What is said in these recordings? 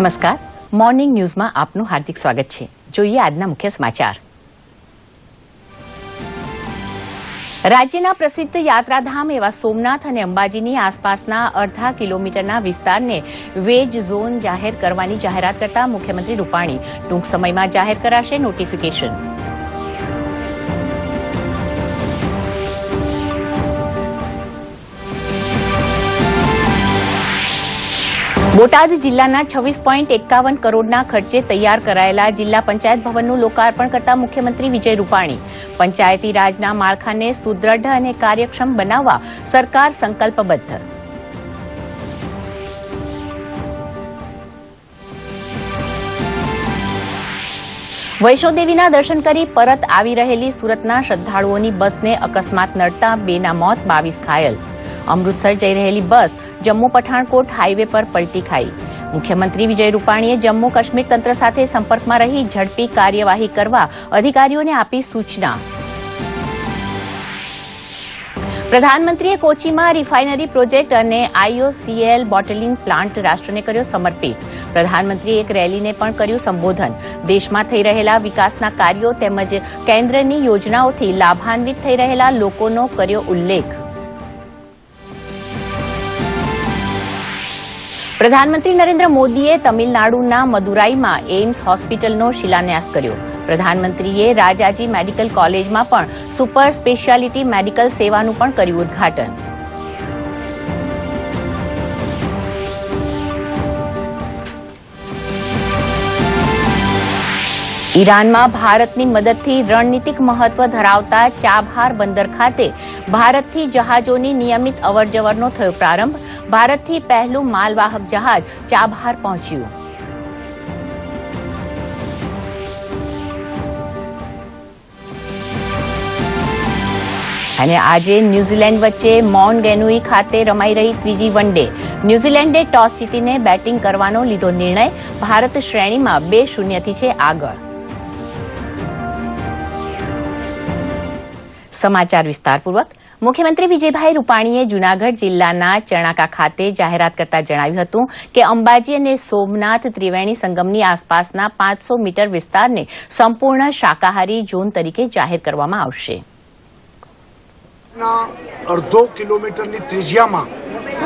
નમસ્કાર. મોર્નિંગ ન્યૂઝમાં આપનું હાર્દિક સ્વાગત છે. જોઈએ આજના મુખ્ય સમાચાર. રાજ્યના પ્રસિદ્ધ યાત્રાધામ એવા સોમનાથ અને અંબાજીની આસપાસના અડધા કિલોમીટરના વિસ્તારને વેજ ઝોન જાહેર કરવાની જાહેરાત કરતા મુખ્યમંત્રી રૂપાણી ટૂંક સમયમાં જાહેર કરાશે નોટિફિકેશન. બોટાદ જિલ્લાના છવ્વીસ પોઈન્ટ એકાવન કરોડના ખર્ચે તૈયાર કરાયેલા જિલ્લા પંચાયત ભવનનું લોકાર્પણ કરતા મુખ્યમંત્રી વિજય રૂપાણી. પંચાયતી રાજના માળખાને સુદ્રઢ અને કાર્યક્ષમ બનાવવા સરકાર સંકલ્પબદ્ધ. વૈષ્ણોદેવીના દર્શન કરી પરત આવી રહેલી સુરતના શ્રદ્ધાળુઓની બસને અકસ્માત નડતા બેના મોત બાવીસ ઘાયલ. અમૃતસર જઈ રહેલી બસ જમ્મુ પઠાણકોટ હાઈવે પર પલટી ખાઈ. મુખ્યમંત્રી વિજય રૂપાણીએ જમ્મુ કાશ્મીર તંત્ર સાથે સંપર્કમાં રહી ઝડપી કાર્યવાહી કરવા અધિકારીઓને આપી સૂચના. પ્રધાનમંત્રીએ કોચીમાં રિફાઇનરી પ્રોજેક્ટ અને આઈઓસીએલ બોટલિંગ પ્લાન્ટ રાષ્ટ્રને કર્યો સમર્પિત. પ્રધાનમંત્રીએ એક રેલીને પણ કર્યું સંબોધન. દેશમાં થઈ રહેલા વિકાસના કાર્યો તેમજ કેન્દ્રની યોજનાઓથી લાભાન્વિત થઈ રહેલા લોકોનો કર્યો ઉલ્લેખ. પ્રધાનમંત્રી નરેન્દ્ર મોદીએ તમિલનાડુના મદુરાઈમાં એઇમ્સ હોસ્પિટલનો શિલાન્યાસ કર્યો. પ્રધાનમંત્રીએ રાજાજી મેડિકલ કોલેજમાં પણ સુપર સ્પેશિયાલિટી મેડિકલ સેવાનું પણ કર્યું ઉદઘાટન. ઈરાનમાં ભારતની મદદથી રણનીતિક મહત્વ ધરાવતા ચાબહાર બંદર ખાતે ભારતથી જહાજોની નિયમિત અવરજવરનો થયો પ્રારંભ. ભારતથી પહેલું માલવાહક જહાજ ચાબહાર પહોંચ્યું. અને આજે ન્યૂઝીલેન્ડ વચ્ચે મોન ગેનુઈ ખાતે રમાઈ રહી ત્રીજી વન ડે. ન્યૂઝીલેન્ડે ટોસ જીતીને બેટિંગ કરવાનો લીધો નિર્ણય. ભારત શ્રેણીમાં બે શૂન્યથી છે આગળ. સમાચાર વિસ્તારપૂર્વક. મુખ્યમંત્રી વિજયભાઈ રૂપાણીએ જૂનાગઢ જિલ્લાના ચણાકા ખાતે જાહેરાત કરતા જણાવ્યું હતું કે અંબાજી અને સોમનાથ ત્રિવેણી સંગમની આસપાસના પાંચસો મીટર વિસ્તારને સંપૂર્ણ શાકાહારી ઝોન તરીકે જાહેર કરવામાં આવશે. અડધો કિલોમીટરની ત્રિજ્યામાં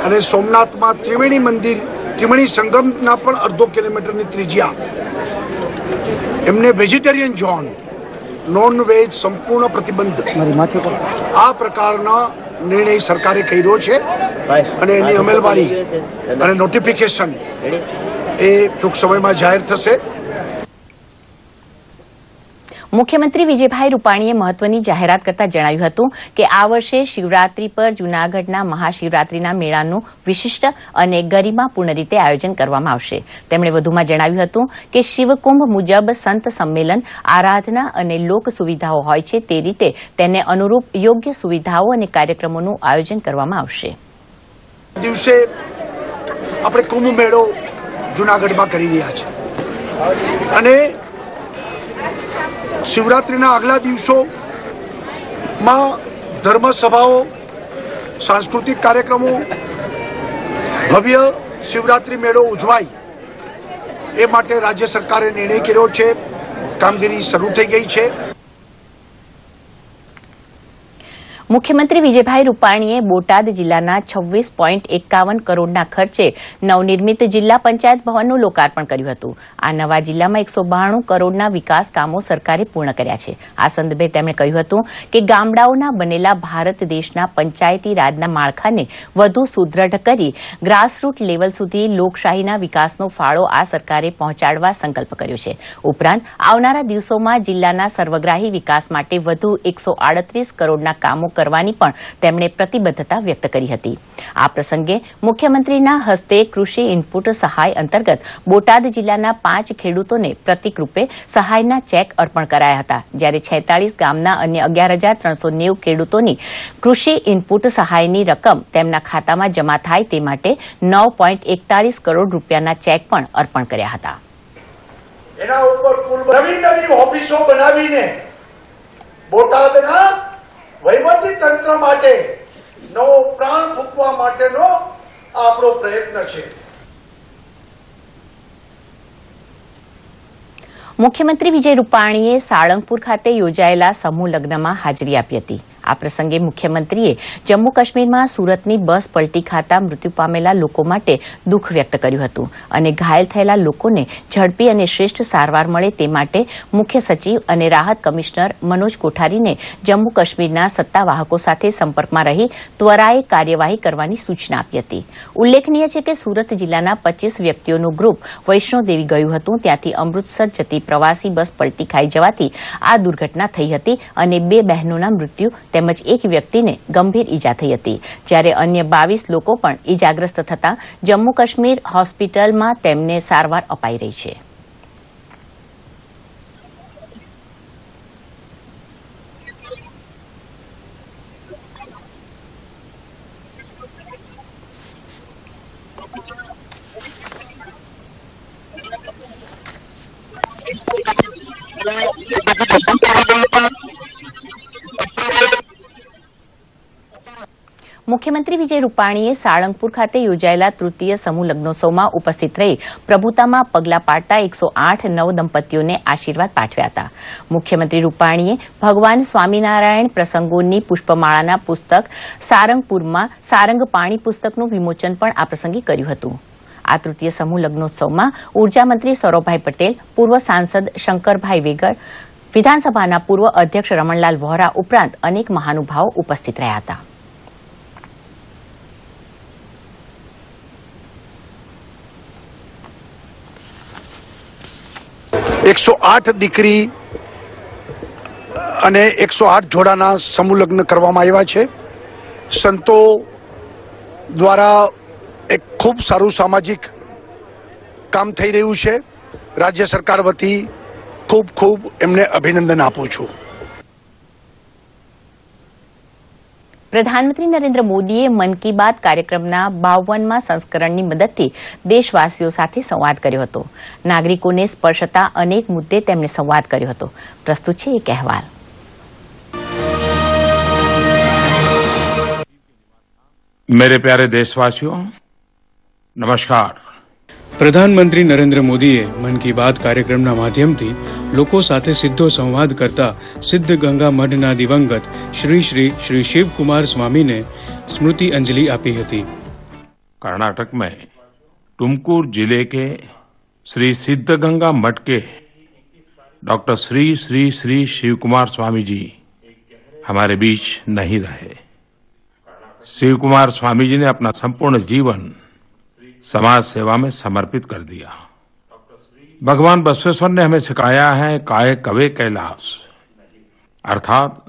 અને સોમનાથમાં ત્રિવેણી મંદિર, ત્રિવેણી સંગમના પણ અડધો કિલોમીટરની ત્રિજ્યા. એમને વેજીટેરિયન ઝોન નોન વેજ સંપૂર્ણ પ્રતિબંધ. આ પ્રકારના નિર્ણય સરકારે કર્યો છે અને એની અમલવારી અને નોટિફિકેશન એ ટૂંક સમયમાં જાહેર થશે. મુખ્યમંત્રી વિજયભાઈ રૂપાણીએ મહત્વની જાહેરાત કરતા જણાવ્યું હતું કે આ વર્ષે શિવરાત્રી પર જૂનાગઢના મહાશિવરાત્રીના મેળાનું વિશિષ્ટ અને ગરિમાપૂર્ણ રીતે આયોજન કરવામાં આવશે. તેમણે વધુમાં જણાવ્યું હતું કે શિવકુંભ મુજબ સંત સંમેલન, આરાધના અને લોક સુવિધાઓ હોય છે તે રીતે તેને અનુરૂપ યોગ્ય સુવિધાઓ અને કાર્યક્રમોનું આયોજન કરવામાં આવશે. દિવસે આપણે કુંભ મેળો જૂનાગઢમાં કરી રહ્યા છે અને શિવરાત્રીના આગલા દિવસોમાં ધર્મસભાઓ, સાંસ્કૃતિક કાર્યક્રમો, ભવ્ય શિવરાત્રિ મેળો ઉજવાય એ માટે રાજ્ય સરકારે નિર્ણય કર્યો છે. કામગીરી શરૂ થઈ ગઈ છે. મુખ્યમંત્રી વિજયભાઈ રૂપાણીએ બોટાદ જિલ્લાના છવ્વીસ પોઈન્ટ એકાવન કરોડના ખર્ચે નવનિર્મિત જિલ્લા પંચાયત ભવનનું લોકાર્પણ કર્યું હતું. આ નવા જિલ્લામાં એકસો બાણું કરોડના વિકાસ કામો સરકારે પૂર્ણ કર્યા છે. આ સંદર્ભે તેમણે કહ્યું હતું કે ગામડાઓના બનેલા ભારત દેશના પંચાયતી રાજના માળખાને વધુ સુદ્રઢ કરી ગ્રાસરૂટ લેવલ સુધી લોકશાહીના વિકાસનો ફાળો આ સરકારે પહોંચાડવા સંકલ્પ કર્યો છે. ઉપરાંત, આવનારા દિવસોમાં જિલ્લાના સર્વગ્રાહી વિકાસ માટે વધુ એકસો કરોડના કામો કરવાની પણ તેમણે પ્રતિબદ્ધતા વ્યક્ત કરી હતી. આ પ્રસંગે મુખ્યમંત્રીના હસ્તે કૃષિ ઇનપુટ સહાય અંતર્ગત બોટાદ જિલ્લાના પાંચ ખેડૂતોને પ્રતિક રૂપે સહાયના ચેક અર્પણ કરાયા હતા. જ્યારે છેતાલીસ ગામના અન્ય અગિયાર હજાર ત્રણસો નેવું ખેડૂતોની કૃષિ ઇનપુટ સહાયની રકમ તેમના ખાતામાં જમા થાય તે માટે નવ પોઈન્ટ એકતાલીસ કરોડ રૂપિયાના ચેક પણ અર્પણ કર્યા હતા. એના ઉપર નવી નવી ઓફિસો બનાવીને બોટાદના વહીવટી તંત્ર માટે નવો પ્રાણ ફૂંકવા માટેનો આપણો પ્રયત્ન છે. મુખ્યમંત્રી વિજય રૂપાણીએ સાળંગપુર ખાતે યોજાયેલા સમૂહ લગ્નમાં હાજરી આપી હતી. આ પ્રસંગે મુખ્યમંત્રીએ જમ્મુ કાશ્મીરમાં સુરતની બસ પલટી ખાતા મૃત્યુ પામેલા લોકો માટે દુઃખ વ્યક્ત કર્યું હતું અને ઘાયલ થયેલા લોકોને ઝડપી અને શ્રેષ્ઠ સારવાર મળે તે માટે મુખ્ય સચિવ અને રાહત કમિશનર મનોજ કોઠારીને જમ્મુ કાશ્મીરના સત્તાવાહકો સાથે સંપર્કમાં રહી ત્વરાએ કાર્યવાહી કરવાની સૂચના આપી હતી. ઉલ્લેખનીય છે કે સુરત જિલ્લાના પચીસ વ્યક્તિઓનું ગ્રુપ વૈષ્ણોદેવી ગયું હતું. ત્યાંથી અમૃતસર જતી પ્રવાસી બસ પલટી ખાઈ જવાથી આ દુર્ઘટના થઈ હતી અને બે બહેનોના મૃત્યુ તેમજ એક વ્યક્તિને ગંભીર ઈજા થઈ હતી. જ્યારે અન્ય બાવીસ લોકો પણ ઇજાગ્રસ્ત થતા જમ્મુ કાશ્મીર હોસ્પિટલમાં તેમને સારવાર અપાઈ રહી છે. મુખ્યમંત્રી વિજય રૂપાણીએ સાળંગપુર ખાતે યોજાયેલા તૃતીય સમૂહ લગ્નોત્સવમાં ઉપસ્થિત રહી પ્રભુતામાં પગલાં પાડતા એકસો આઠ નવ દંપતીઓને આશીર્વાદ પાઠવ્યા હતા. મુખ્યમંત્રી રૂપાણીએ ભગવાન સ્વામિનારાયણ પ્રસંગોની પુષ્પમાળાના પુસ્તક સારંગપુરમાં સારંગ પાણી પુસ્તકનું વિમોચન પણ આ પ્રસંગે કર્યું હતું. આ તૃતીય સમૂહ લગ્નોત્સવમાં ઉર્જામંત્રી સૌરભભાઈ પટેલ, પૂર્વ સાંસદ શંકરભાઈ વેગડ, વિધાનસભાના પૂર્વ અધ્યક્ષ રમણલાલ વોહરા ઉપરાંત અનેક મહાનુભાવો ઉપસ્થિત રહ્યા હતા. એકસો આઠ દીકરી અને એકસો આઠ જોડાના સમૂહ કરવામાં આવ્યા છે. સંતો દ્વારા એક ખૂબ સારું સામાજિક કામ થઈ રહ્યું છે. રાજ્ય સરકાર વતી ખૂબ ખૂબ એમને અભિનંદન આપું છું. પ્રધાનમંત્રી નરેન્દ્ર મોદીએ મન કી બાત કાર્યક્રમના બાવનમાં સંસ્કરણની મદદથી દેશવાસીઓ સાથે સંવાદ કર્યો હતો નાગરિકોને સ્પર્શતા અનેક મુદ્દે તેમણે સંવાદ કર્યો હતો પ્રસ્તુત છે એક અહેવાલ मेरे प्यारे देशवासियों नमस्कार પ્રધાનમંત્રી નરેન્દ્ર મોદીએ મન કી બાત કાર્યક્રમના માધ્યમથી લોકો સાથે સીધો સંવાદ કરતા સિદ્ધ ગંગા મઠના દિવંગત શ્રી શ્રી શ્રી શિવકુમાર સ્વામીને સ્મૃતિ અંજલિ આપી હતી कर्नाटक में तुमकुर जिले के श्री सिद्धगंगा मठ के डॉक्टर श्री श्री श्री शिव कुमार स्वामी जी हमारे बीच नहीं रहे शिव कुमार स्वामी जी ने अपना संपूर्ण जीवन समाज सेवा में समर्पित कर दिया। भगवान बसवेश्वर ने हमें सिखाया है, काय कवे कैलाश। अर्थात,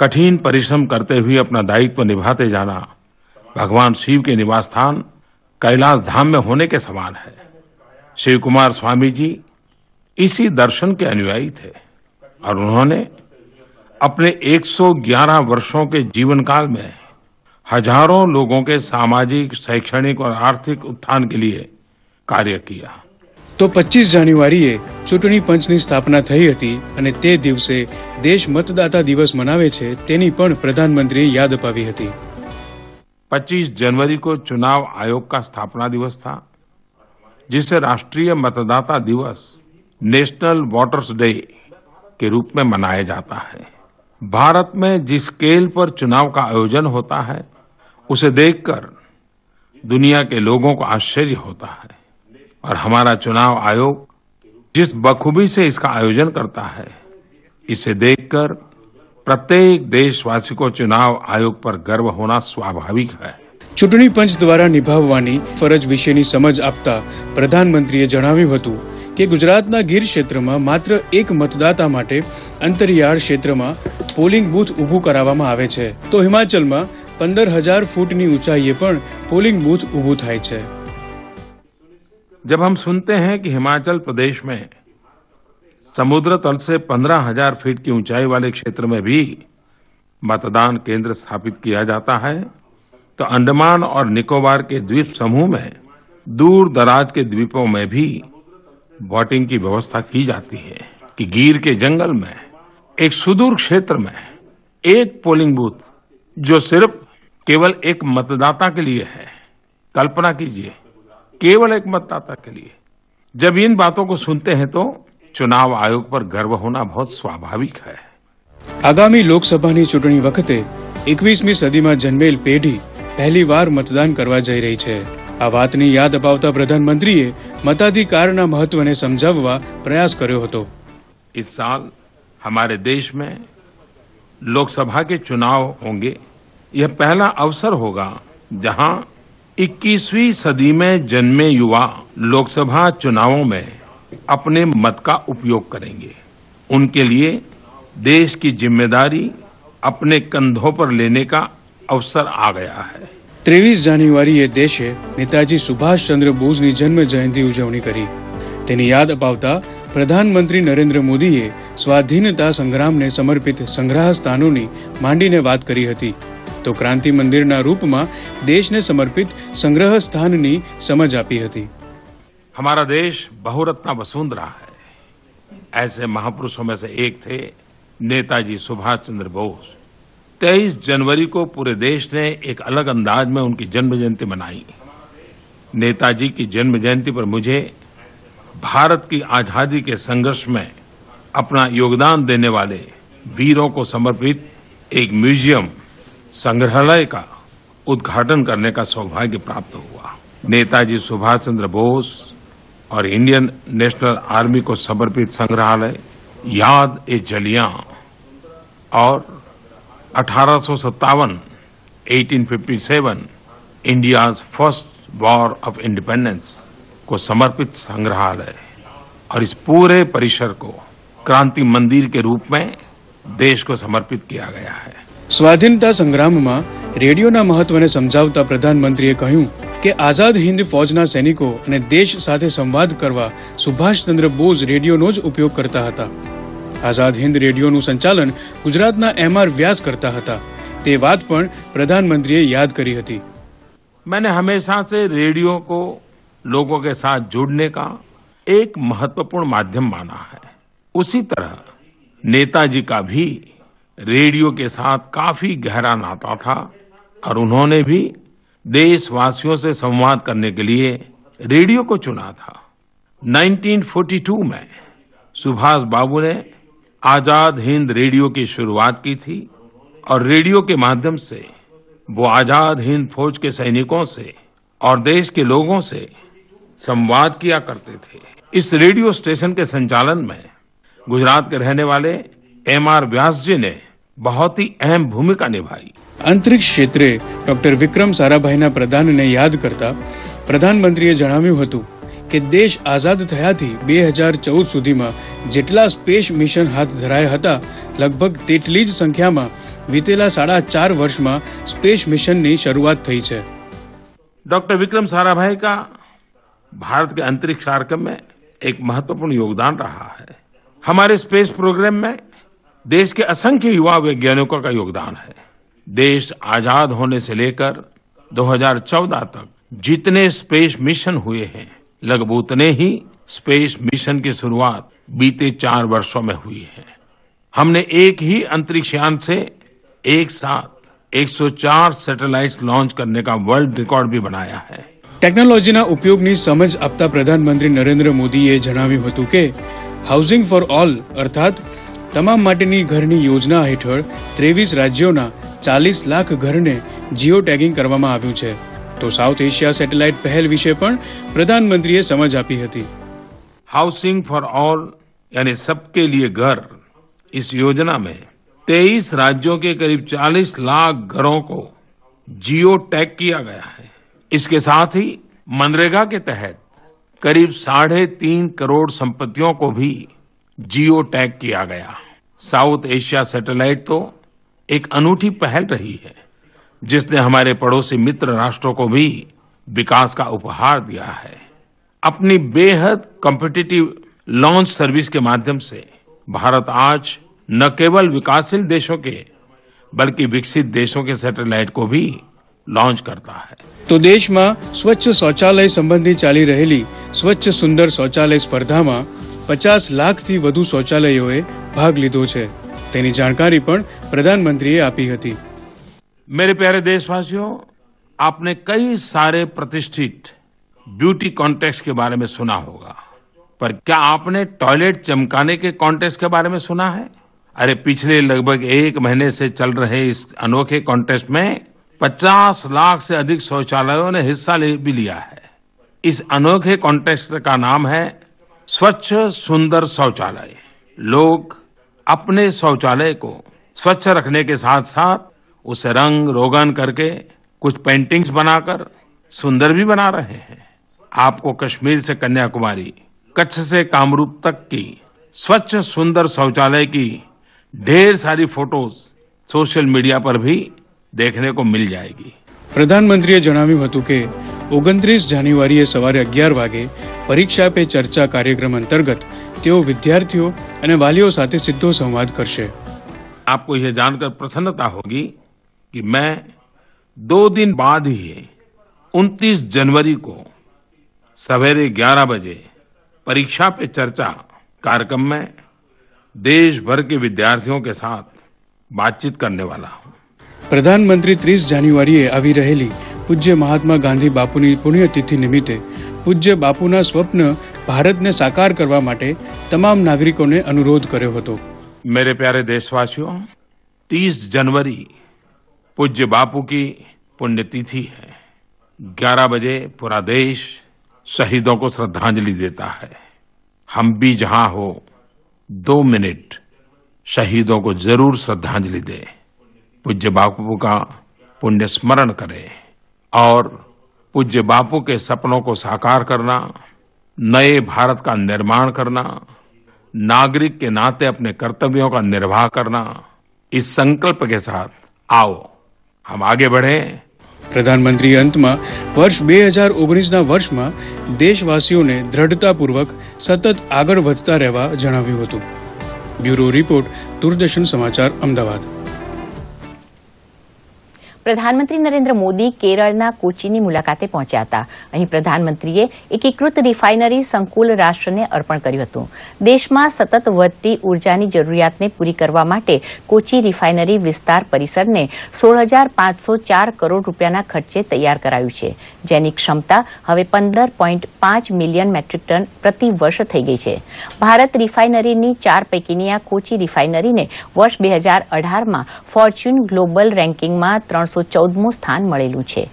कठिन परिश्रम करते हुए अपना दायित्व निभाते जाना, भगवान शिव के निवास स्थान कैलाश धाम में होने के समान है। शिव कुमार स्वामी जी इसी दर्शन के अनुयायी थे और उन्होंने अपने 111 वर्षों के जीवन काल में हजारों लोगों के सामाजिक शैक्षणिक और आर्थिक उत्थान के लिए कार्य किया તો પચીસ જાન્યુઆરીએ ચૂંટણી પંચની સ્થાપના થઈ હતી અને તે દિવસે દેશ મતદાતા દિવસ મનાવે છે તેની પણ પ્રધાનમંત્રીએ યાદ અપાવી હતી 25 जनवरी को चुनाव आयोग का स्थापना दिवस था जिसे राष्ट्रीय मतदाता दिवस नेशनल वोटर्स डे के रूप में मनाया जाता है भारत में जिस स्केल पर चुनाव का आयोजन होता है उसे देखकर दुनिया के लोगों को आश्चर्य होता है और हमारा चुनाव आयोग जिस बखूबी से इसका आयोजन करता है इसे देखकर प्रत्येक देशवासी को चुनाव आयोग पर गर्व होना स्वाभाविक है ચૂંટણી પંચ દ્વારા નિભાવવાની ફરજ વિશેની સમજ આપતા પ્રધાનમંત્રીએ જણાવ્યું હતું કે ગુજરાતના ગીર ક્ષેત્રમાં માત્ર એક મતદાતા માટે અંતરિયાળ ક્ષેત્રમાં પોલિંગ બૂથ ઊભું કરાવવામાં આવે છે તો હિમાચલમાં પંદર હજાર ફૂટની ઊંચાઈએ પણ પોલિંગ બૂથ ઊભું થાય છે जब हम सुनते हैं कि हिमाचल प्रदेश में समुद्र तल से पंद्रह हजार फीट की ऊंचाई वाले क्षेत्र में भी मतदान केंद्र स्थापित किया जाता है तो अंडमान और निकोबार के द्वीप समूह में दूर दराज के द्वीपों में भी वोटिंग की व्यवस्था की जाती है कि गीर के जंगल में एक सुदूर क्षेत्र में एक पोलिंग बूथ जो सिर्फ केवल एक मतदाता के लिए है कल्पना कीजिए केवल एक मतदाता के लिए जब इन बातों को सुनते हैं तो चुनाव आयोग पर गर्व होना बहुत स्वाभाविक है આગામી લોકસભાની ચૂંટણી વખતે એકવીસમી સદીમાં જન્મેલ પેઢી પહેલીવાર મતદાન કરવા જઈ રહી છે આ વાતની યાદ અપાવતા પ્રધાનમંત્રીએ મતાધિકારના મહત્વને સમજાવવા પ્રયાસ કર્યો હતો इस साल हमारे देश में लोकसभा के चुनाव होंगे यह पहला अवसर होगा जहां 21वीं सदी में जन्मे युवा लोकसभा चुनावों में अपने मत का उपयोग करेंगे उनके लिए देश की जिम्मेदारी अपने कंधों पर लेने का अवसर आ गया है ત્રેવીસ જાન્યુઆરીએ દેશે નેતાજી સુભાષચંદ્ર બોઝની જન્મ જયંતિ ઉજવણી કરી તેની યાદ અપાવતા પ્રધાનમંત્રી નરેન્દ્ર મોદીએ સ્વાધીનતા સંગ્રામને સમર્પિત સંગ્રહ સ્થાનોની માંડીને વાત કરી હતી તો ક્રાંતિ મંદિરના રૂપમાં દેશને સમર્પિત સંગ્રહ સ્થાનની સમજ આપી હતી हमारा देश बहुरत्ना वसुंधरा है ऐसे महापुरुषों में से एक थे नेताजी सुभाष चंद्र बोस 23 जनवरी को पूरे देश ने एक अलग अंदाज में उनकी जन्म जयंती मनाई नेताजी की जन्म जयंती पर मुझे भारत की आज़ादी के संघर्ष में अपना योगदान देने वाले वीरों को समर्पित एक म्यूज़ियम संग्रहालय का उद्घाटन करने का सौभाग्य प्राप्त हुआ। नेताजी सुभाष चंद्र बोस और इंडियन नेशनल आर्मी को समर्पित संग्रहालय, याद ए जलियाँ और अठारह सौ सत्तावन 1857 India's first war of independence. को समर्पित संग्रहालय और इस पूरे परिसर को क्रांति मंदिर के रूप में देश को समर्पित किया गया है સ્વાધીનતા સંગ્રામમાં રેડિયોના મહત્વને સમજાવતા પ્રધાનમંત્રીએ કહ્યું કે આઝાદ હિન્દ ફૌજના સૈનિકો અને દેશ સાથે સંવાદ કરવા સુભાષચંદ્ર બોઝ રેડિયોનો જ ઉપયોગ કરતા હતા આઝાદ હિન્દ રેડિયોનું સંચાલન ગુજરાતના એમ આર વ્યાસ કરતા હતા તે વાત પણ પ્રધાનમંત્રીએ યાદ કરી હતી मैंने हमेशा से रेडियो को लोगों के साथ जुड़ने का एक महत्वपूर्ण माध्यम माना है। उसी तरह नेताजी का भी रेडियो के साथ काफ़ी गहरा नाता था और उन्होंने भी देशवासियों से संवाद करने के लिए रेडियो को चुना था। 1942 में सुभाष बाबू ने आज़ाद हिंद रेडियो की शुरुआत की थी और रेडियो के माध्यम से वो आज़ाद हिंद फौज के सैनिकों से और देश के लोगों से संवाद किया करते थे इस रेडियो स्टेशन के संचालन में गुजरात के रहने वाले एम आर व्यास जी ने बहुत ही अहम भूमिका निभाई અંતરિક્ષ ક્ષેત્રે ડોક્ટર વિક્રમ સારાભાઈના પ્રદાનને યાદ કરતા પ્રધાનમંત્રીએ જણાવ્યું હતું કે દેશ આઝાદ થયાથી બે હજાર ચૌદ સુધીમાં જેટલા સ્પેસ મિશન હાથ ધરાયા હતા લગભગ તેટલી જ સંખ્યામાં વીતેલા સાડા ચાર વર્ષમાં સ્પેસ મિશનની શરૂઆત થઈ છે डॉक्टर विक्रम साराभाई का भारत के अंतरिक्ष कार्यक्रम में एक महत्वपूर्ण योगदान रहा है। हमारे स्पेस प्रोग्राम में देश के असंख्य युवा वैज्ञानिकों का योगदान है। देश आज़ाद होने से लेकर 2014 तक जितने स्पेस मिशन हुए हैं, लगभग उतने ही स्पेस मिशन की शुरुआत बीते चार वर्षों में हुई है। हमने एक ही अंतरिक्ष यान से एक साथ 104 सैटेलाइट्स लॉन्च करने का वर्ल्ड रिकॉर्ड भी बनाया है। ટેકનોલોજીના ઉપયોગની સમજ આપતા પ્રધાનમંત્રી નરેન્દ્ર મોદીએ જણાવ્યું હતું કે હાઉસિંગ ફોર ઓલ અર્થાત તમામ માટેની ઘરની યોજના હેઠળ ત્રેવીસ રાજ્યોના ચાલીસ લાખ ઘરને જીઓ ટેગિંગ કરવામાં આવ્યું છે તો સાઉથ એશિયા સેટેલાઇટ પહેલ વિશે પણ પ્રધાનમંત્રીએ સમજ આપી હતી हाउसिंग फॉर ऑल यानी सबके लिए घर इस योजना में 23 राज्यों के करीब 40 लाख घरों को जियो टैग किया गया है इसके साथ ही मनरेगा के तहत करीब साढ़े तीन करोड़ संपत्तियों को भी जियो टैग किया गया। साउथ एशिया सैटेलाइट तो एक अनूठी पहल रही है, जिसने हमारे पड़ोसी मित्र राष्ट्रों को भी विकास का उपहार दिया है। अपनी बेहद कॉम्पिटिटिव लॉन्च सर्विस के माध्यम से भारत आज न केवल विकासशील देशों के, बल्कि विकसित देशों के सैटेलाइट को भी लॉन्च करता है તો દેશમાં સ્વચ્છ શૌચાલય સંબંધી ચાલી રહેલી સ્વચ્છ સુંદર શૌચાલય સ્પર્ધામાં પચાસ લાખથી વધુ શૌચાલયોએ ભાગ લીધો છે તેની જાણકારી પણ પ્રધાનમંત્રીએ આપી હતી मेरे प्यारे देशवासियों आपने कई सारे प्रतिष्ठित ब्यूटी कॉन्टेस्ट के बारे में सुना होगा पर क्या आपने टॉयलेट चमकाने के कॉन्टेस्ट के बारे में सुना है अरे पिछले लगभग एक महीने से चल रहे इस अनोखे कॉन्टेस्ट में 50 लाख से अधिक शौचालयों ने हिस्सा ले भी लिया है। इस अनोखे कॉन्टेस्ट का नाम है स्वच्छ सुंदर शौचालय। लोग अपने शौचालय को स्वच्छ रखने के साथ साथ उसे रंग रोगन करके कुछ पेंटिंग्स बनाकर सुंदर भी बना रहे हैं। आपको कश्मीर से कन्याकुमारी, कच्छ से कामरूप तक की स्वच्छ सुंदर शौचालय की ढेर सारी फ़ोटोज़ सोशल मीडिया पर भी देखने को मिल जाएगी પ્રધાનમંત્રીએ જણાવ્યું હતું કે ઓગણત્રીસ જાન્યુઆરીએ સવારે અગિયાર વાગે પરીક્ષા પે ચર્ચા કાર્યક્રમ અંતર્ગત તેઓ વિદ્યાર્થીઓ અને વાલીઓ સાથે સીધો સંવાદ કરશે आपको यह जानकर प्रसन्नता होगी कि मैं दो दिन बाद ही 29 जनवरी को सवेरे 11 बजे परीक्षा पे चर्चा कार्यक्रम में देश भर के विद्यार्थियों के साथ बातचीत करने वाला हूं પ્રધાનમંત્રી ત્રીસ જાન્યુઆરીએ આવી રહેલી પૂજ્ય મહાત્મા ગાંધી બાપુની પુણ્યતિથિ નિમિત્તે પૂજ્ય બાપુના સ્વપ્ન ભારતને સાકાર કરવા માટે તમામ નાગરિકોને અનુરોધ કર્યો હતો मेरे प्यारे देशवासियों 30 जनवरी पूज्य बापू की पुण्यतिथि है 11 बजे पूरा देश शहीदों को श्रद्धांजलि देता है हम भी जहां हो दो मिनट शहीदों को जरूर श्रद्धांजलि दें पूज्य बापू का पुण्य स्मरण करें और पूज्य बापू के सपनों को साकार करना नए भारत का निर्माण करना नागरिक के नाते अपने कर्तव्यों का निर्वाह करना इस संकल्प के साथ आओ हम आगे बढ़ें પ્રધાનમંત્રીએ અંતમાં વર્ષ બે હજાર ઓગણીસના વર્ષમાં દેશવાસીઓને દ્રઢતાપૂર્વક સતત આગળ વધતા રહેવા જણાવ્યું હતું બ્યુરો રિપોર્ટ દૂરદર્શન સમાચાર અમદાવાદ પ્રધાનમંત્રી નરેન્દ્ર મોદી કેરળના કોચીની મુલાકાતે પહોંચ્યા હતા. અહીં પ્રધાનમંત્રીએ એકીકૃત રિફાઇનરી સંકુલ રાષ્ટ્રને અર્પણ કર્યું હતું. દેશમાં સતત વધતી ઉર્જાની જરૂરિયાતને પૂરી કરવા માટે કોચી રિફાઇનરી વિસ્તાર પરિસરને સોળ કરોડ રૂપિયાના ખર્ચે તૈયાર કરાયું છે. જેની ક્ષમતા હવે પંદર પાંચ મિલિયન મેટ્રિક ટન પ્રતિ વર્ષ થઈ ગઈ છે. ભારત રિફાઇનરીની ચાર પૈકીની આ કોચી રિફાઇનરીને વર્ષ બે હજાર અઢારમાં ફોર્ચ્યુન ગ્લોબલ રેન્કિંગમાં ત્રણસો ચૌદમું સ્થાન મળેલું છે.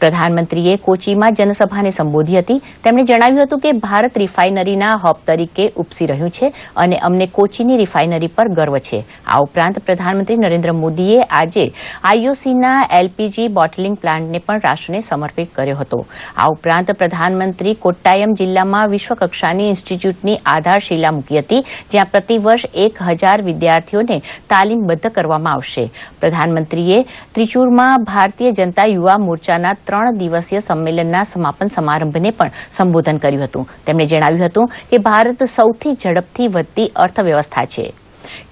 પ્રધાનમંત્રીએ કોચીમાં જનસભાને સંબોધી હતી. તેમણે જણાવ્યું હતું કે ભારત રિફાઇનરીના હબ તરીકે ઉપસી રહ્યું છે અને અમને કોચીની રિફાઇનરી પર ગર્વ છે. આ ઉપરાંત પ્રધાનમંત્રી નરેન્દ્ર મોદીએ આજે આઈઓસીના એલપીજી બોટલિંગ પ્લાન્ટને પણ રાષ્ટ્રને સમર્પિત કર્યો હતો. આ ઉપરાંત પ્રધાનમંત્રી કોટ્ટાયમ જિલ્લામાં વિશ્વકક્ષાની ઇન્સ્ટિટ્યૂટની આધારશિલા મૂકી હતી, જ્યાં પ્રતિવર્ષ એક હજાર વિદ્યાર્થીઓને તાલીમબદ્ધ કરવામાં આવશે. પ્રધાનમંત્રીએ ત્રિચુરમાં ભારતીય જનતા યુવા મોરચાના ત્રણ દિવસીય સંમેલનના સમાપન સમારંભને પણ સંબોધન કર્યું હતું. તેમણે જણાવ્યું હતું કે ભારત સૌથી ઝડપથી વધતી અર્થવ્યવસ્થા છે.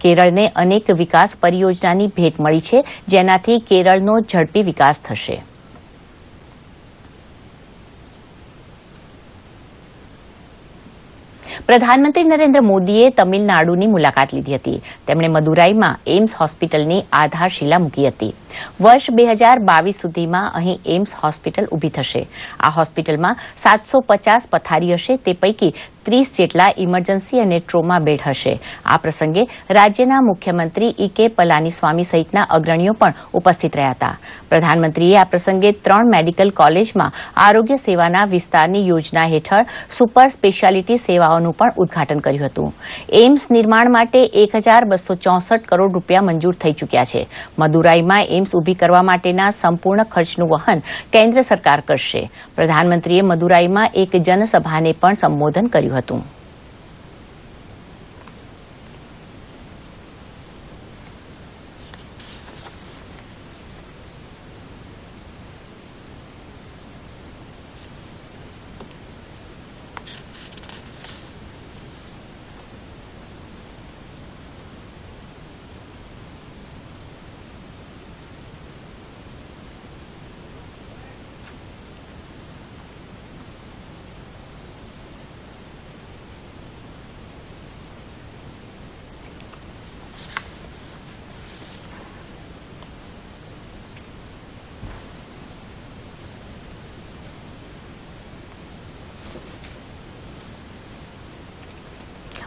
કેરળને અનેક વિકાસ પરિયોજનાની ભેટ મળી છે, જેનાથી કેરળનો ઝડપી વિકાસ થશે. પ્રધાનમંત્રી નરેન્દ્ર મોદીએ તમિલનાડુની મુલાકાત લીધી હતી. તેમણે મદુરાઈમાં એમ્સ હોસ્પિટલની આધારશિલા મૂકી હતી. વર્ષ બે સુધીમાં અહીં એમ્સ હોસ્પિટલ ઊભી થશે. આ હોસ્પિટલમાં સાતસો પચાસ પથારી હશે, તે પૈકી ત્રીસ જેટલા ઇમરજન્સી અને ટ્રોમા બેડ હશે. આ પ્રસંગે રાજ્યના મુખ્યમંત્રી ઈ કે પલાનીસ્વામી સહિતના અગ્રણીઓ પણ ઉપસ્થિત રહ્યા હતા. પ્રધાનમંત્રીએ આ પ્રસંગે ત્રણ મેડિકલ કોલેજમાં આરોગ્ય સેવાના વિસ્તારની યોજના હેઠળ સુપર સ્પેશિયાલિટી સેવાઓનું પણ ઉદઘાટન કર્યું હતું. એમ્સ નિર્માણ માટે એક કરોડ રૂપિયા મંજૂર થઈ ચૂક્યા છે. મદુરાઈમાં એમ્સ ઊભી કરવા માટેના સંપૂર્ણ ખર્ચનું વહન કેન્દ્ર સરકાર કરશે. પ્રધાનમંત્રીએ મદુરાઈમાં એક જનસભાને પણ સંબોધન કર્યું હતું.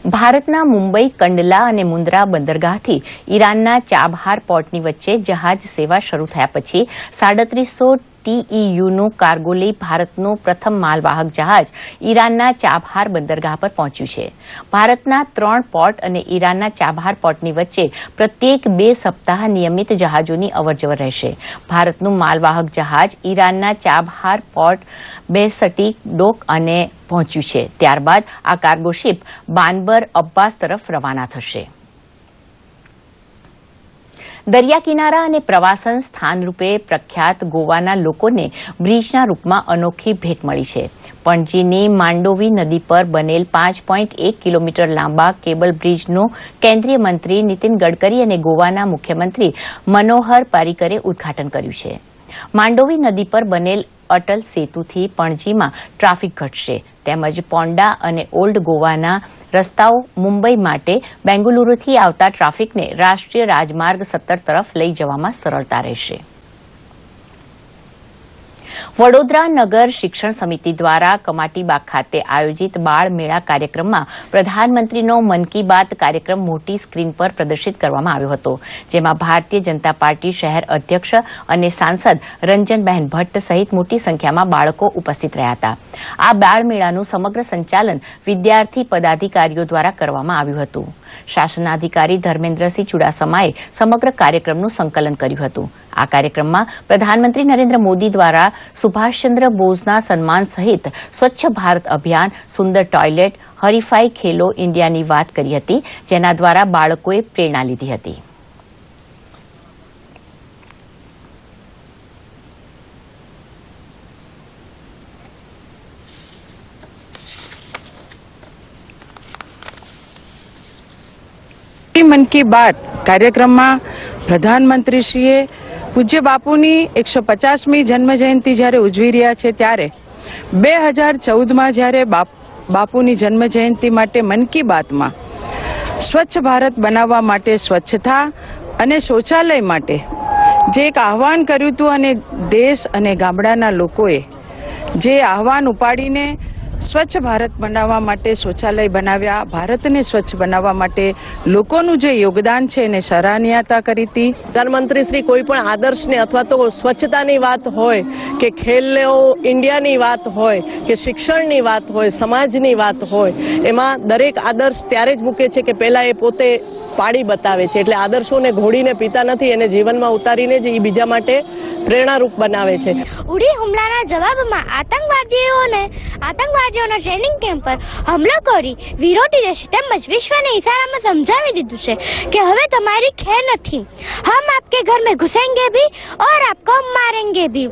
ભારતના મુંબઈ, કંડલા અને મુન્દ્રા બંદરગાહથી ઈરાનના ચાબહાર પોર્ટની વચ્ચે જહાજ સેવા શરૂ થયા પછી સાડત્રીસો ટીઈયુનું કાર્ગો લઈ ભારતનું પ્રથમ માલવાહક જહાજ ઈરાનના ચાબહાર બંદરગાહ પર પહોંચ્યું છે. ભારતના ત્રણ પોર્ટ અને ઈરાનના ચાબહાર પોર્ટની વચ્ચે પ્રત્યેક બે સપ્તાહ નિયમિત જહાજોની અવરજવર રહેશે. ભારતનું માલવાહક જહાજ ઈરાનના ચાબહાર પોર્ટ બેસટી ડોક અને પહોંચ્યું છે. ત્યારબાદ આ કાર્ગો શિપ બાનબર અબ્બાસ તરફ રવાના થશે. દરિયા કિનારા અને પ્રવાસન સ્થાન રૂપે પ્રખ્યાત ગોવાના લોકોને બ્રિજના રૂપમાં અનોખી ભેટ મળી છે. પણજીની માંડોવી નદી પર બનેલ પાંચ પોઈન્ટ એક કિલોમીટર લાંબા કેબલ બ્રિજનું કેન્દ્રીય મંત્રી નીતિન ગડકરી અને ગોવાના મુખ્યમંત્રી મનોહર પારીકરે ઉદઘાટન કર્યું છે. માંડોવી નદી પર બનેલ અટલ સેતુથી પણજીમાં ટ્રાફિક ઘટશે. તેમજ પોન્ડા અને ઓલ્ડ ગોવાના રસ્તાઓ મુંબઈ માટે બેંગલુરુથી આવતા ટ્રાફિકને રાષ્ટ્રીય રાજમાર્ગ સત્તર તરફ લઈ જવામાં સરળતા રહેશે. વડોદરા નગર શિક્ષણ સમિતિ દ્વારા કમાટીબાગ ખાતે આયોજિત બાળ મેળા કાર્યક્રમમાં પ્રધાનમંત્રીનો મન કી બાત કાર્યક્રમ મોટી સ્ક્રીન પર પ્રદર્શિત કરવામાં આવ્યો હતો, જેમાં ભારતીય જનતા પાર્ટી શહેર અધ્યક્ષ અને સાંસદ રંજનબહેન ભટ્ટ સહિત મોટી સંખ્યામાં બાળકો ઉપસ્થિત રહ્યા હતા. આ બાળ મેળાનું સમગ્ર સંચાલન વિદ્યાર્થી પદાધિકારીઓ દ્વારા કરવામાં આવ્યું હતું. શાસનાધિકારી ધર્મેન્દ્રસિંહ ચુડાસમાએ સમગ્ર કાર્યક્રમનું સંકલન કર્યું હતું. આ કાર્યક્રમમાં પ્રધાનમંત્રી નરેન્દ્ર મોદી દ્વારા સુભાષચંદ્ર બોઝના સન્માન સહિત સ્વચ્છ ભારત અભિયાન, સુંદર ટોયલેટ, હરીફાઈ ખેલો ઇન્ડિયાની વાત કરી હતી, જેના દ્વારા બાળકોએ પ્રેરણા લીધી હતી. મન કી બાત કાર્યક્રમમાં પ્રધાનમંત્રીશ્રીએ પૂજ્ય બાપુની એકસો પચાસમી જન્મ જયંતિ જ્યારે ઉજવી રહ્યા છે ત્યારે બે હજાર ચૌદમાં જ્યારે બાપુની જન્મ જયંતિ માટે મન કી બાતમાં સ્વચ્છ ભારત બનાવવા માટે સ્વચ્છતા અને શૌચાલય માટે જે એક આહવાન કર્યું હતું અને દેશ અને ગામડાના લોકોએ જે આહવાન ઉપાડીને સ્વચ્છ ભારત બનાવવા માટે શૌચાલય બનાવ્યા. ભારતને સ્વચ્છ બનાવવા માટે લોકોનું જે યોગદાન છે એને સરાહનીયતા કરી હતી. પ્રધાનમંત્રી શ્રી કોઈ પણ આદર્શને અથવા તો સ્વચ્છતાની વાત હોય કે ખેલો ઇન્ડિયાની વાત હોય કે શિક્ષણની વાત હોય, સમાજની વાત હોય, એમાં દરેક આદર્શ ત્યારે જ મૂકે છે કે પહેલા એ પોતે પાડી બતાવે છે એટલે આદર્શોને ઘોડીને પીતા નથી, એને જીવનમાં ઉતારીને જ એ બીજા માટે પ્રેરણારૂપ બનાવે છે. ઉડી હુમલાના જવાબમાં આતંકવાદીઓને, આતંકવાદીઓના ટ્રેનિંગ કેમ્પ પર હુમલો કરી વિરોધી દેશ તેમજ વિશ્વને ઇશારામાં સમજાવી દીધું છે કે હવે તમારી ખેર નથી. હમ આપકે ઘર મેં ઘુસેંગે ભી ઓર આપકો મારેંગે ભી.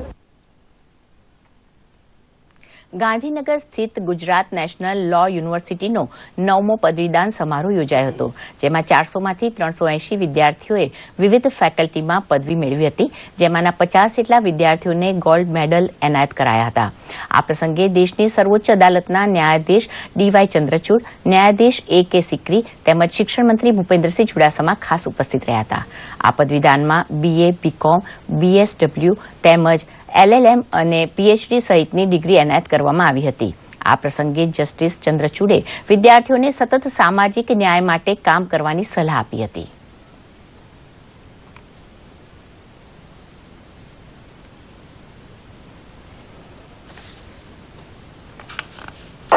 ગાંધીનગર સ્થિત ગુજરાત નેશનલ લો યુનિવર્સિટીનો નવમો પદવીદાન સમારોહ યોજાયો હતો, જેમાં ચારસોમાંથી ત્રણસો એંશી વિદ્યાર્થીઓએ વિવિધ ફેકલ્ટીમાં પદવી મેળવી હતી, જેમાંના પચાસ જેટલા વિદ્યાર્થીઓને ગોલ્ડ મેડલ એનાયત કરાયા હતા. આ પ્રસંગે દેશની સર્વોચ્ચ અદાલતના ન્યાયાધીશ ડીવાય ચંદ્રચૂડ, ન્યાયાધીશ એ કે સિકરી તેમજ શિક્ષણ મંત્રી ભૂપેન્દ્રસિંહ ચુડાસમા ખાસ ઉપસ્થિત રહ્યા હતા. આ પદવીદાનમાં બીએ બીકોમ બીએસડબલ્યુ તેમજ એલએલએમ અને પીએચડી સહિતની ડિગ્રી એનાયત કરવામાં આવી હતી. આ પ્રસંગે જસ્ટિસ ચંદ્રચૂડે વિદ્યાર્થીઓને સતત સામાજિક ન્યાય માટે કામ કરવાની સલાહ આપી હતી.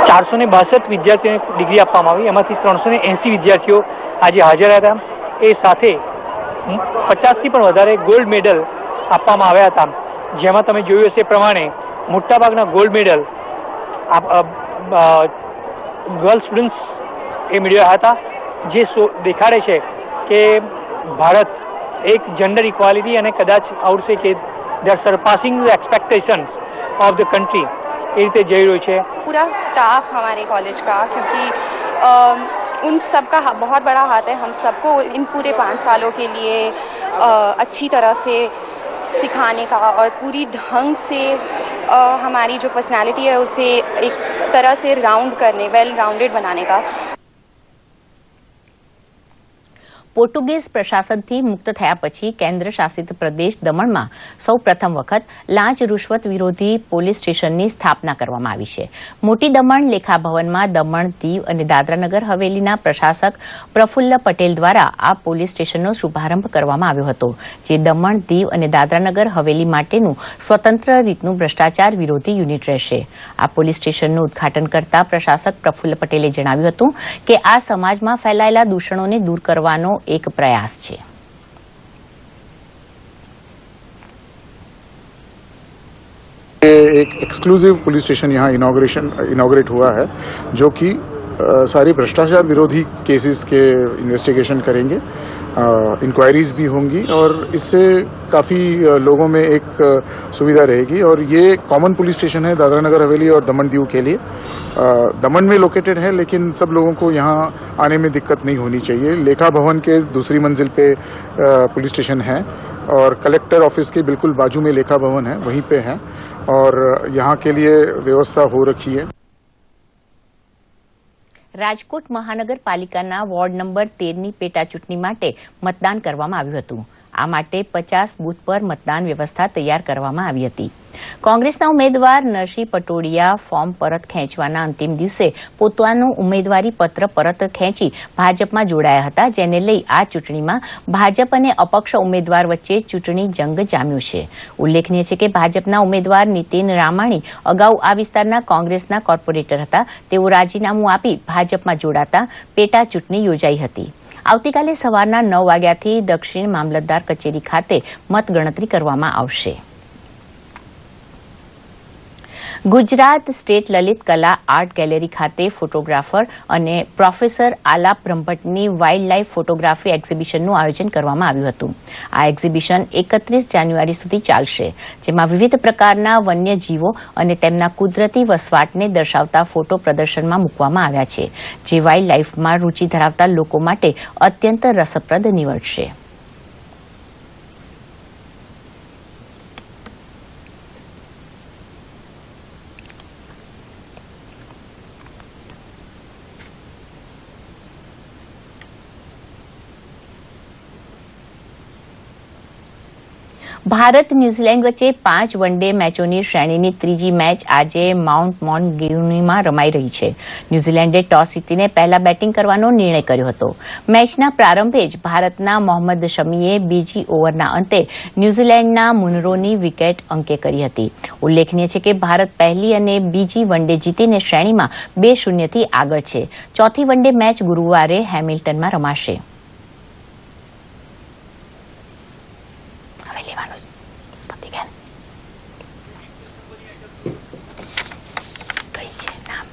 ચારસો ને બાસઠ વિદ્યાર્થીઓને ડિગ્રી આપવામાં આવી. એમાંથી ત્રણસો ને એંસી વિદ્યાર્થીઓ આજે હાજર હતા. એ સાથે પચાસથી પણ વધારે ગોલ્ડ મેડલ આપવામાં આવ્યા હતા. જેમાં તમે જોયું હશે પ્રમાણે મોટાભાગના ગોલ્ડ મેડલ ગર્લ સ્ટુડન્ટ્સ એ મેળવ્યા હતા જે દેખાડે છે કે ભારત એક જેન્ડર ઇક્વાલિટી અને કદાચ આવડશે કે they are surpassing the expectations of the country ये રીતે જઈ રહ્યો છે पूरा स्टाफ हमारे कॉलेज का क्योंकि अ, उन सब का हा- बहुत बड़ा हाथ है हम सबको इन पूरे पाँच सालों के लिए अ, अच्छी तरह से सिखाने का और पूरी ढंग से अ, हमारी जो पर्सनालिटी है उसे एक तरह से राउंड करने वेल राउंडेड बनाने का પોર્ટુગીઝ પ્રશાસનથી મુક્ત થયા પછી કેન્દ્ર શાસિત પ્રદેશ દમણમાં સૌ પ્રથમ વખત લાંચ રૂશ્વત વિરોધી પોલીસ સ્ટેશનની સ્થાપના કરવામાં આવી છે. મોટી દમણ લેખાભવનમાં દમણ, દીવ અને દાદરાનગર હવેલીના પ્રશાસક પ્રફુલ્લ પટેલ દ્વારા આ પોલીસ સ્ટેશનનો શુભારંભ કરવામાં આવ્યો હતો, જે દમણ, દીવ અને દાદરાનગર હવેલી માટેનું સ્વતંત્ર રીતનું ભ્રષ્ટાચાર વિરોધી યુનિટ રહેશે. આ પોલીસ સ્ટેશનનું ઉદઘાટન કરતા પ્રશાસક પ્રફુલ્લ પટેલે જણાવ્યું હતું કે આ સમાજમાં ફેલાયેલા દૂષણોને દૂર કરવાનો એક પ્રયાસ છે ये एक एक्सक्लूसिव पुलिस स्टेशन यहाँ इनॉग्रेशन इनॉग्रेट हुआ है जो कि अ, सारी भ्रष्टाचार विरोधी केसेस के इन्वेस्टिगेशन करेंगे इंक्वायरीज भी होंगी और इससे काफ़ी लोगों में एक सुविधा रहेगी। और ये कॉमन पुलिस स्टेशन है दादरा नगर हवेली और दमन दीव के लिए। दमन में लोकेटेड है, लेकिन सब लोगों को यहाँ आने में दिक्कत नहीं होनी चाहिए। लेखा भवन के दूसरी मंजिल पे पुलिस स्टेशन है और कलेक्टर ऑफ़िस के बिल्कुल बाजू में लेखा भवन है, वहीं पे है। और यहाँ के लिए व्यवस्था हो रखी है। રાજકોટ મહાનગરપાલિકાના વોર્ડ નંબર તેરની પેટા ચૂંટણી માટે મતદાન કરવામાં આવ્યું હતું. આ માટે પચાસ બૂથ પર મતદાન વ્યવસ્થા તૈયાર કરવામાં આવી હતી. કોંગ્રેસના ઉમેદવાર નરસિંહ પટોડિયા ફોર્મ પરત ખેંચવાના અંતિમ દિવસે પોતાનું ઉમેદવારી પત્ર પરત ખેંચી ભાજપમાં જોડાયા હતા, જેને લઈ આ ચૂંટણીમાં ભાજપ અને અપક્ષ ઉમેદવાર વચ્ચે ચૂંટણી જંગ જામ્યું છે. ઉલ્લેખનીય છે કે ભાજપના ઉમેદવાર નીતિન રામાણી અગાઉ આ વિસ્તારના કોંગ્રેસના કોર્પોરેટર હતા. તેઓ રાજીનામું આપી ભાજપમાં જોડાતા પેટા ચૂંટણી યોજાઈ હતી. આવતીકાલે સવારના નવ વાગ્યાથી દક્ષિણ મામલતદાર કચેરી ખાતે મતગણતરી કરવામાં આવશે. Gujarat state Lalit Kala art gallery ખાતે ફોટોગ્રાફર અને પ્રોફેસર આલાપ બ્રહ્મભટ્ટની વાઇલ્ડ લાઇફ ફોટોગ્રાફી એક્ઝિબિશનનું આયોજન કરવામાં આવ્યું હતું. આ એક્ઝિબિશન એકત્રીસ જાન્યુઆરી સુધી ચાલશે, જેમાં વિવિધ પ્રકારના વન્યજીવો અને તેમના કુદરતી વસવાટને દર્શાવતા ફોટો પ્રદર્શનમાં મૂકવામાં આવ્યા છે, જે વાઇલ્ડ લાઇફમાં રૂચિ ધરાવતા લોકો માટે અત્યંત રસપ્રદ નીવડશે. ભારત ન્યૂઝીલેન્ડ વચ્ચે પાંચ વન ડે મેચોની શ્રેણીની ત્રીજી મેચ આજે માઉન્ટ મોન્ટગ્યુનીમાં રમાઈ રહી છે. ન્યૂઝીલેન્ડે ટોસ જીતીને પહેલા બેટિંગ કરવાનો નિર્ણય કર્યો હતો. મેચના પ્રારંભે જ ભારતના મોહમ્મદ શમીએ બીજી ઓવરના અંતે ન્યૂઝીલેન્ડના મુનરોની વિકેટ અંકે કરી હતી. ઉલ્લેખનીય છે કે ભારત પહેલી અને બીજી વન ડે જીતીને શ્રેણીમાં બે શૂન્યથી આગળ છે. ચોથી વન ડે મેચ ગુરુવારે હેમિલ્ટનમાં રમાશે હવે લેવાનું પતી ગયા ને? કઈ છે નામ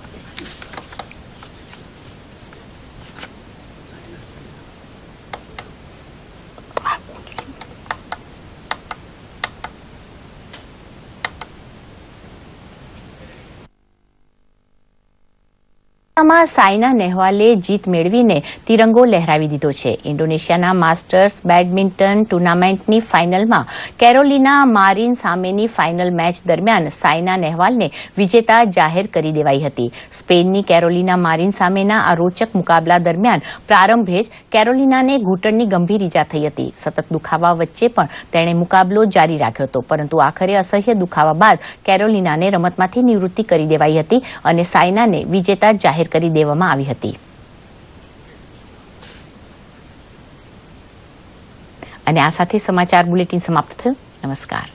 માં સાયના નેહવાલે જીત મેળવીને તિરંગો લહેરાવી દીધો છે. ઇન્ડોનેશિયાના માસ્ટર્સ બેડમિન્ટન ટુર્નામેન્ટની ફાઇનલમાં કેરોલિના મારિન સામેની ફાઇનલ મેચ દરમિયાન સાયના નેહવાલને વિજેતા જાહેર કરી દેવાઈ હતી. સ્પેનની કેરોલિના મારિન સામેના આ રોચક મુકાબલા દરમિયાન પ્રારંભે જ કેરોલિનાને ઘૂંટણની ગંભીર ઈજા થઈ હતી. સતત દુખાવા વચ્ચે પણ તેણે મુકાબલો જારી રાખ્યો હતો, પરંતુ આખરે અસહ્ય દુખાવા બાદ કેરોલિનાને રમતમાંથી નિવૃત્તિ કરી દેવાઈ હતી અને સાયનાને વિજેતા જાહેર કરી દેવામાં આવી હતી. અને આ સાથે સમાચાર બુલેટિન સમાપ્ત થયું. નમસ્કાર.